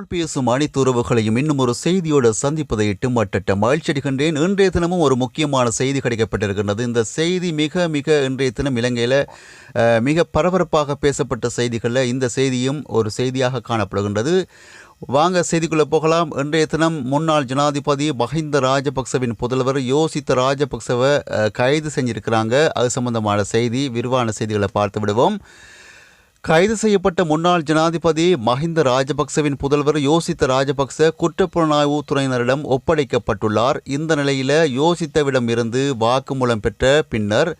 தமிழ் பேசும் அனைத்து உறவுகளையும் இன்னும் ஒரு செய்தியோடு சந்திப்பதை இட்டு மட்டட்ட மகிழ்ச்சி அடைகின்றேன் இன்றைய தினமும் ஒரு முக்கியமான செய்தி கிடைக்கப்பட்டிருக்கின்றது. இந்த செய்தி மிக மிக இன்றைய தினம் இலங்கையில் மிக பரபரப்பாக பேசப்பட்ட செய்திகளில் இந்த செய்தியும் ஒரு செய்தியாக காணப்படுகின்றது. வாங்க செய்திக்குள்ளே போகலாம். இன்றைய தினம் முன்னாள் ஜனாதிபதி மஹிந்த ராஜபக்சவின் புதல்வர் யோசித்த ராஜபக்சவை கைது செஞ்சிருக்கிறாங்க. அது சம்பந்தமான செய்தி விரிவான செய்திகளை பார்த்து விடுவோம். கைது செய்யப்பட்ட முன்னாள் ஜனாதிபதி மஹிந்த ராஜபக்சவின் புதல்வர் யோசித்த ராஜபக்ச குற்றப்புலனாய்வு துறையினரிடம் ஒப்படைக்கப்பட்டுள்ளார். இந்த நிலையில் யோசித்தவிடம் இருந்து வாக்குமூலம் பெற்ற பின்னர்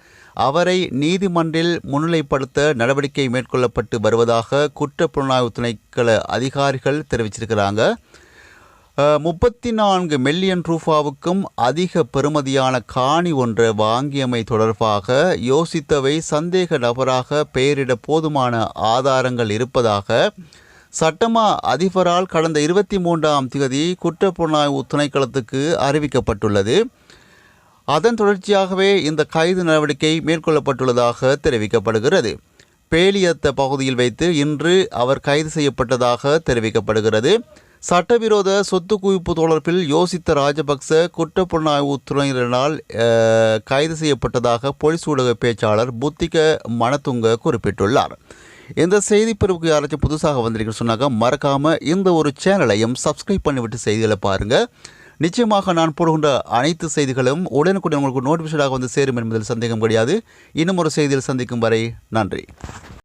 அவரை நீதிமன்றில் முன்னிலைப்படுத்த நடவடிக்கை மேற்கொள்ளப்பட்டு வருவதாக குற்றப்புலனாய்வு துணைக்கள அதிகாரிகள் தெரிவிச்சிருக்கிறாங்க. முப்பத்தி நான்கு மில்லியன் ரூபாவுக்கும் அதிக பெறுமதியான காணி ஒன்றை வாங்கியமை தொடர்பாக யோசித்தவை சந்தேக நபராக பெயரிட போதுமான ஆதாரங்கள் இருப்பதாக சட்டமா அதிபரால் கடந்த இருபத்தி மூன்றாம் தேதி குற்றப்புலனாய்வு துணைக்களத்துக்கு அறிவிக்கப்பட்டுள்ளது. அதன் தொடர்ச்சியாகவே இந்த கைது நடவடிக்கை மேற்கொள்ளப்பட்டுள்ளதாக தெரிவிக்கப்படுகிறது. பேலியத்த பகுதியில் வைத்து இன்று அவர் கைது செய்யப்பட்டதாக தெரிவிக்கப்படுகிறது. சட்டவிரோத சொத்து குவிப்பு தொடர்பில் யோசித்த ராஜபக்ச குற்றப்புலனாய்வு துறையினரால் கைது செய்யப்பட்டதாக போலீஸ் ஊடக பேச்சாளர் புத்திக மணத்துங்க குறிப்பிட்டுள்ளார். இந்த செய்தி பிரிவுக்கு யாராச்சும் புதுசாக வந்திருக்க சொன்னாங்க மறக்காம இந்த ஒரு சேனலையும் சப்ஸ்கிரைப் பண்ணிவிட்டு செய்திகளை பாருங்க. நிச்சயமாக நான் போடுகின்ற அனைத்து செய்திகளும் உடனுக்குடன் உங்களுக்கு நோட்டிஃபிகேஷனாக வந்து சேரும் என்பதில் சந்தேகம் கிடையாது. இன்னும் ஒரு செய்தியில் சந்திக்கும் வரை நன்றி.